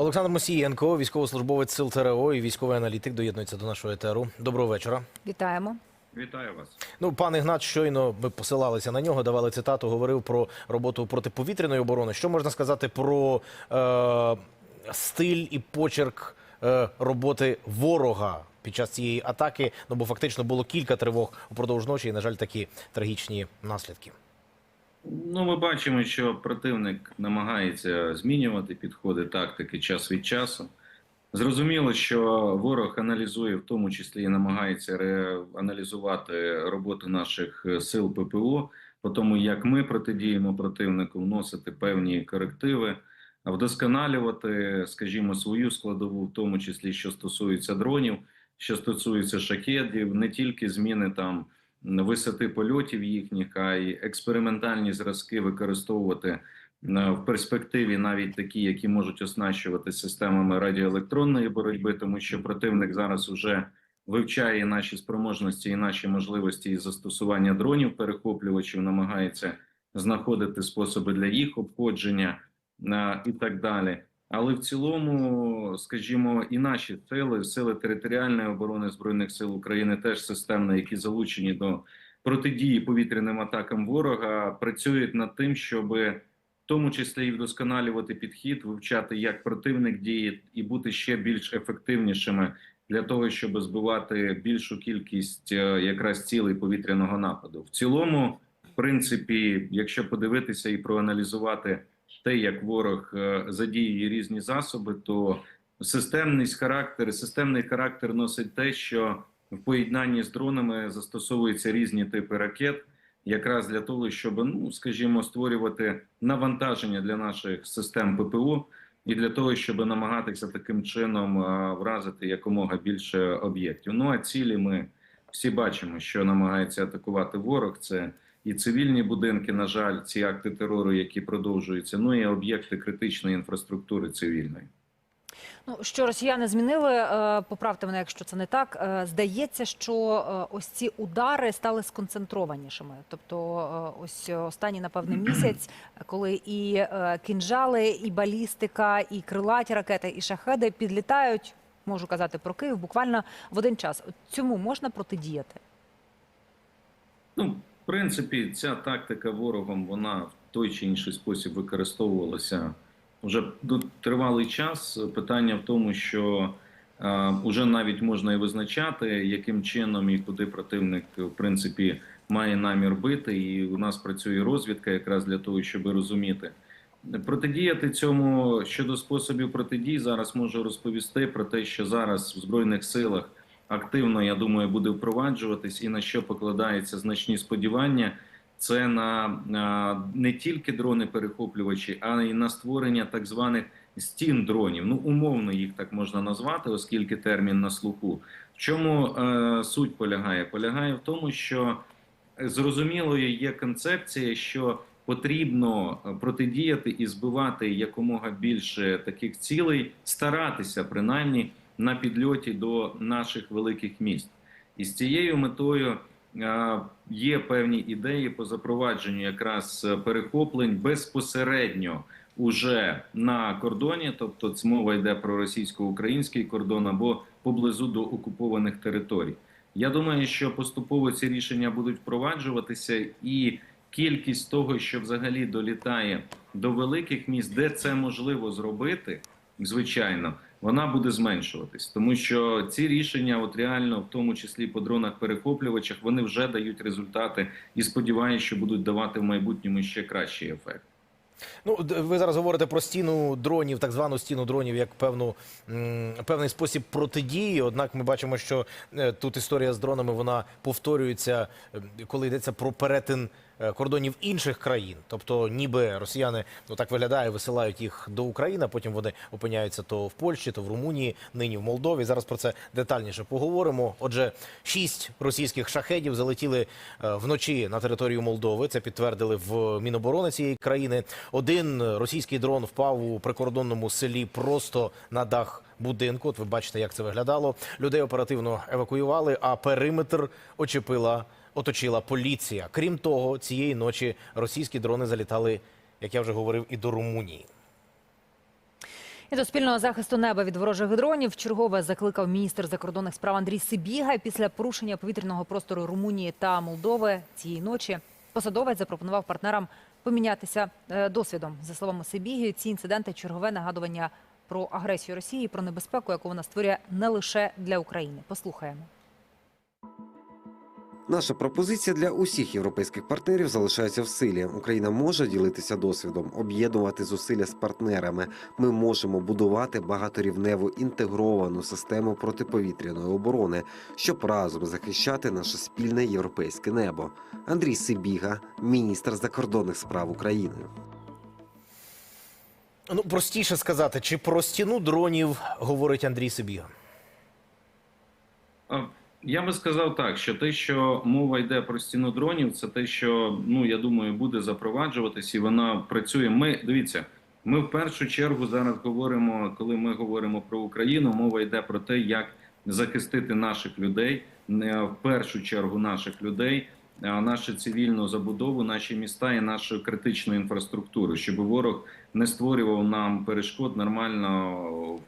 Олександр Мосієнко, військовослужбовець сил ТРО і військовий аналітик, доєднується до нашого етеру. Доброго вечора. Вітаємо. Вітаю вас. Ну, пан Ігнат, щойно ми посилалися на нього, давали цитату, говорив про роботу протиповітряної оборони. Що можна сказати про е, стиль і почерк е, роботи ворога під час цієї атаки? Ну, бо фактично було кілька тривог упродовж ночі, і, на жаль, такі трагічні наслідки. Ну, ми бачимо, що противник намагається змінювати підходи тактики час від часу. Зрозуміло, що ворог аналізує, в тому числі і намагається аналізувати роботу наших е, сил ППО, по тому як ми протидіємо противнику, вносити певні корективи, вдосконалювати, скажімо, свою складову, в тому числі що стосується дронів, що стосується шахедів, не тільки зміни там висоти польотів їхніх, а й експериментальні зразки використовувати е, в перспективі, навіть такі, які можуть оснащувати системами радіоелектронної боротьби, тому що противник зараз вже вивчає наші спроможності і наші можливості із застосування дронів перехоплювачів, намагається знаходити способи для їх обходження е, і так далі. Але в цілому, скажімо, і наші сили, сили територіальної оборони збройних сил України, теж системно, які залучені до протидії повітряним атакам ворога, працюють над тим, щоб в тому числі і вдосконалювати підхід, вивчати, як противник діє, і бути ще більш ефективнішими для того, щоб збивати більшу кількість е, якраз цілей повітряного нападу. В цілому, в принципі, якщо подивитися і проаналізувати те, як ворог е, задіює різні засоби, то системність характер, системний характер носить те, що в поєднанні з дронами застосовуються різні типи ракет, якраз для того, щоб, ну скажімо, створювати навантаження для наших систем ППО. І для того, щоб намагатися таким чином е, вразити якомога більше об'єктів. Ну а цілі ми всі бачимо, що намагається атакувати ворог. Це і цивільні будинки, на жаль, ці акти терору, які продовжуються. Ну і об'єкти критичної інфраструктури цивільної. Ну що росіяни змінили? е, Поправте мене, якщо це не так. Е, Здається, що е, ось ці удари стали сконцентрованішими. Тобто, ось останній напевне місяць, коли і кінжали, і балістика, і крилаті ракети, і шахеди підлітають. Можу казати про Київ буквально в один час. Цьому можна протидіяти. Ну, в принципі, ця тактика ворогом вона в той чи інший спосіб використовувалася вже тривалий час. Питання в тому, що е, вже навіть можна і визначати, яким чином і куди противник в принципі має намір бити. І у нас працює розвідка якраз для того, щоб розуміти. Протидіяти цьому щодо способів протидії зараз можу розповісти про те, що зараз в збройних силах активно, я думаю, буде впроваджуватись і на що покладаються значні сподівання. Це на, на не тільки дрони-перехоплювачі, а й на створення так званих стін дронів. Ну умовно їх так можна назвати, оскільки термін на слуху. В чому е, суть полягає? Полягає в тому, що зрозумілою є концепція, що потрібно е, протидіяти і збивати якомога більше таких цілей, старатися принаймні на підльоті до наших великих міст. І з цією метою є певні ідеї по запровадженню якраз е, перехоплень безпосередньо уже на кордоні, тобто мова йде про російсько-український кордон або поблизу до окупованих територій. Я думаю, що поступово ці рішення будуть впроваджуватися, і кількість того, що взагалі долітає до великих міст, де це можливо зробити, звичайно, вона буде зменшуватись, тому що ці рішення, от реально, в тому числі по дронах перехоплювачах, вони вже дають результати і сподіваюся, що будуть давати в майбутньому ще кращий ефект. Ну, ви зараз говорите про стіну дронів, так звану стіну дронів, як певну певний спосіб протидії. Однак ми бачимо, що е, тут історія з дронами вона повторюється, е, коли йдеться про перетин кордонів інших країн. Тобто, ніби росіяни ну так виглядає, висилають їх до України, потім вони опиняються то в Польщі, то в Румунії, нині в Молдові. Зараз про це детальніше поговоримо. Отже, шість російських шахедів залетіли е, вночі на територію Молдови. Це підтвердили в Міноборони цієї країни. Один російський дрон впав у прикордонному селі просто на дах будинку. От ви бачите, як це виглядало. Людей оперативно евакуювали, а периметр очепила. Оточила поліція. Крім того, цієї ночі російські дрони залітали, як я вже говорив, і до Румунії. І до спільного захисту неба від ворожих дронів чергове закликав міністр закордонних справ Андрій Сибіга після порушення повітряного простору Румунії та Молдови цієї ночі. Посадовець запропонував партнерам помінятися е, досвідом. За словами Сибіги, ці інциденти чергове нагадування про агресію Росії, про небезпеку, яку вона створює не лише для України. Послухаємо. Наша пропозиція для усіх європейських партнерів залишається в силі. Україна може ділитися досвідом, об'єднувати зусилля з партнерами. Ми можемо будувати багаторівневу інтегровану систему протиповітряної оборони, щоб разом захищати наше спільне європейське небо. Андрій Сибіга, міністр закордонних справ України. Ну, простіше сказати, чи про стіну дронів говорить Андрій Сибіга? Я би сказав так, що те, що мова йде про стіну дронів, це те, що ну я думаю, буде запроваджуватись, і вона працює. Ми дивіться, ми в першу чергу зараз говоримо, коли ми говоримо про Україну, мова йде про те, як захистити наших людей, не в першу чергу наших людей, нашу цивільну забудову, наші міста і нашу критичну інфраструктуру, щоб ворог не створював нам перешкод нормально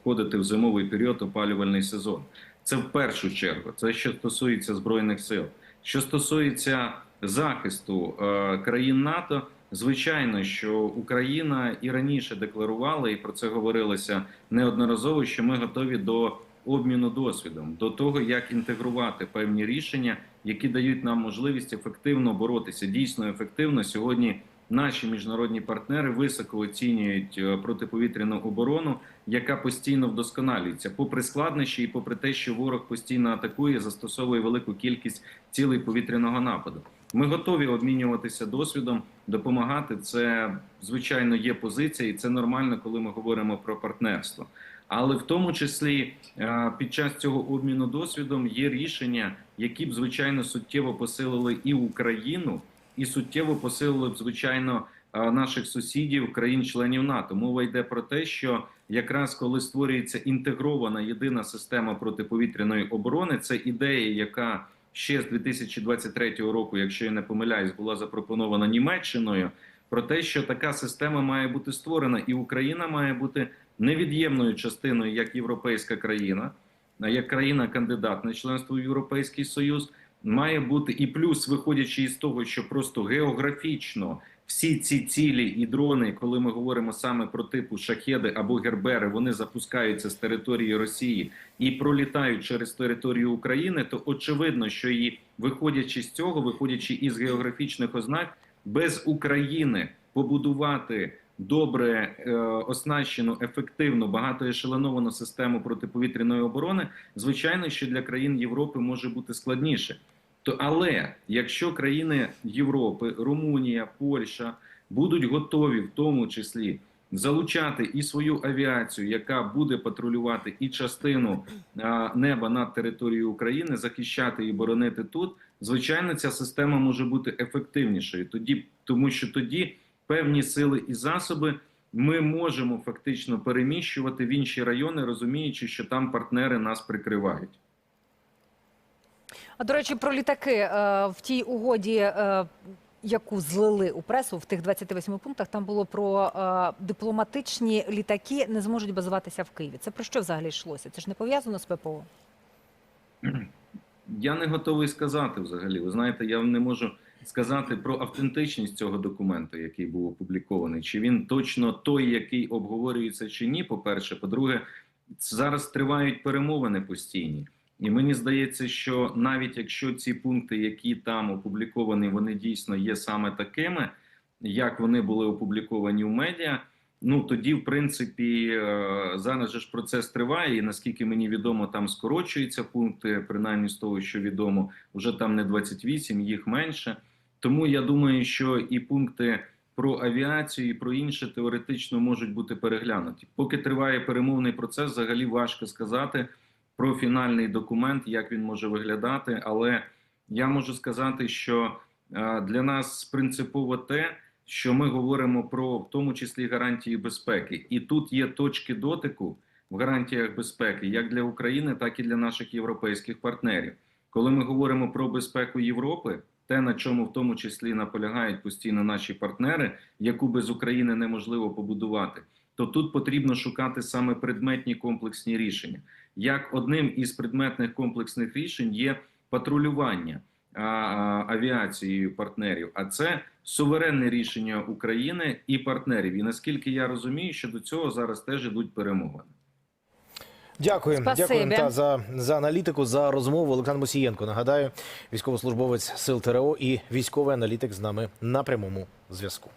входити в зимовий період опалювальний сезон. Це в першу чергу. Це що стосується збройних сил. Що стосується захисту е, країн НАТО, звичайно, що Україна і раніше декларувала, і про це говорилося неодноразово, що ми готові до обміну досвідом, до того, як інтегрувати певні рішення, які дають нам можливість ефективно боротися. Дійсно ефективно сьогодні. Наші міжнародні партнери високо оцінюють е, протиповітряну оборону, яка постійно вдосконалюється, попри складнощі і попри те, що ворог постійно атакує, застосовує велику кількість цілей повітряного нападу. Ми готові обмінюватися досвідом, допомагати. Це звичайно є позиція, і це нормально, коли ми говоримо про партнерство. Але в тому числі е, під час цього обміну досвідом є рішення, які б звичайно суттєво посилили і Україну і суттєво посилили б звичайно наших сусідів, країн-членів НАТО. Мова йде про те, що якраз коли створюється інтегрована єдина система протиповітряної оборони, це ідея, яка ще з 2023 року, якщо я не помиляюсь, була запропонована Німеччиною. Про те, що така система має бути створена, і Україна має бути невід'ємною частиною як європейська країна, як країна-кандидат на членство в Європейський Союз має бути і плюс, виходячи із того, що просто географічно всі ці цілі і дрони, коли ми говоримо саме про типу шахеди або гербери, вони запускаються з території Росії і пролітають через територію України, то очевидно, що і виходячи з цього, виходячи із географічних ознак, без України побудувати. Добре е, оснащену, ефективну, багатоешелоновану систему протиповітряної оборони, звичайно, що для країн Європи може бути складніше. То але якщо країни Європи, Румунія, Польща будуть готові, в тому числі залучати і свою авіацію, яка буде патрулювати і частину а, неба над територією України, захищати і боронити тут, звичайно, ця система може бути ефективнішою. Тоді, тому що тоді певні сили і засоби. Ми можемо фактично переміщувати в інші райони, розуміючи, що там партнери нас прикривають. А до речі, про літаки Е, в тій угоді, е, яку злили у пресу в тих 28 пунктах, там було про е, дипломатичні літаки не зможуть базуватися в Києві. Це про що взагалі йшлося? Це ж не пов'язано з ППО? Я не готовий сказати взагалі. Ви знаєте, я не можу сказати про автентичність цього документу, який був опублікований. Чи він точно той, який обговорюється, чи ні. По перше, по-друге, зараз тривають перемовини постійні. І мені здається, що навіть якщо ці пункти, які там опубліковані, вони дійсно є саме такими, як вони були опубліковані в медіа. Ну тоді, в принципі, е, зараз же ж процес триває, і наскільки мені відомо, там скорочуються пункти, принаймні з того, що відомо, вже там не 28, їх менше. Тому я думаю, що і пункти про авіацію, і про інше теоретично можуть бути переглянуті. Поки триває перемовний процес, взагалі важко сказати про фінальний документ, як він може виглядати. Але я можу сказати, що е, для нас принципово те, що ми говоримо про в тому числі гарантії безпеки, і тут є точки дотику в гарантіях безпеки, як для України, так і для наших європейських партнерів. Коли ми говоримо про безпеку Європи, те на чому в тому числі наполягають постійно наші партнери, яку без України неможливо побудувати. То тут потрібно шукати саме предметні комплексні рішення. Як одним із предметних комплексних рішень є патрулювання авіацією партнерів, а це суверенне рішення України і партнерів. І наскільки я розумію, що до цього зараз теж ідуть перемовини. Дякую, дякую та, за, за аналітику, за розмову. Олександр Мосієнко. Нагадаю, військовослужбовець сил ТРО і військовий аналітик з нами на прямому зв'язку.